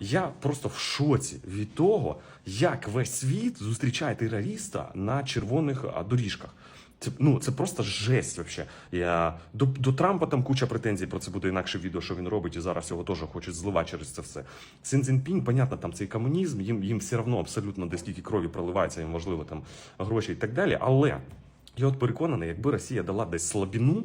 я просто в шоці від того, як весь світ зустрічає терориста на червоних доріжках. Це, ну, це просто жесть вообще. Я, до, до Трампа там куча претензій, про це буде інакше відео, що він робить, і зараз його теж хочуть зливати через це все. Син Цзіньпінь, понятно, там цей комунізм, їм, їм все одно абсолютно де скільки крові проливається, їм важливо там гроші і так далі. Але я от переконаний, якби Росія дала десь слабіну,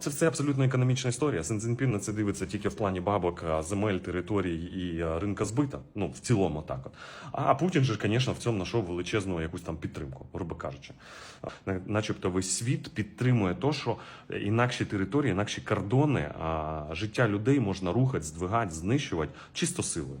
це все абсолютно економічна історія. Син Цзіньпін на це дивиться тільки в плані бабок, земель, територій і ринка збита. Ну, в цілому так от. А Путін же, звісно, в цьому знайшов величезну якусь там підтримку, грубо кажучи. Начебто весь світ підтримує то, що інакші території, інакші кордони, життя людей можна рухати, здвигати, знищувати чисто силою.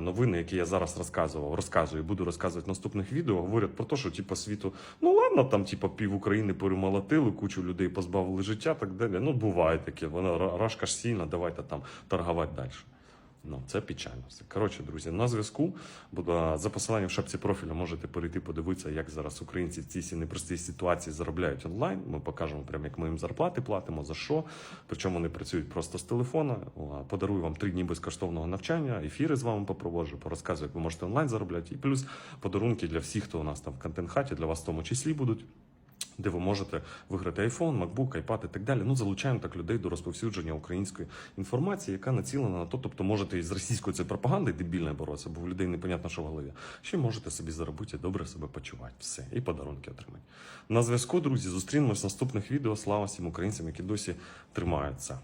новини, які я зараз розказував, розказую, і буду розказувати в наступних відео, говорять про те, що типу, світу, ну ладно, там типу, пів України перемолотили, кучу людей позбавили життя, так далі. Ну буває таке. Вона рашка ж сильна, давайте там торгувати далі. Ну, це печально. Коротше, друзі, на зв'язку. За посиланням в шапці профілю можете перейти подивитися, як зараз українці в цій непростій ситуації заробляють онлайн. Ми покажемо прямо, як ми їм зарплати платимо, за що. Причому вони працюють просто з телефона. Подарую вам три дні безкоштовного навчання, ефіри з вами попроводжу, порозказую, як ви можете онлайн заробляти. І плюс подарунки для всіх, хто у нас там в контент-хаті, для вас в тому числі будуть де ви можете виграти iPhone, MacBook, iPad і так далі. Ну, залучаємо так людей до розповсюдження української інформації, яка націлена на то. Тобто можете із російською цією пропагандою дебільною боротися, бо в людей непонятно, що в голові. Ще можете собі заробити добре себе почувати. Все, і подарунки отримати. На зв'язку, друзі, зустрінемось в наступних відео. Слава всім українцям, які досі тримаються.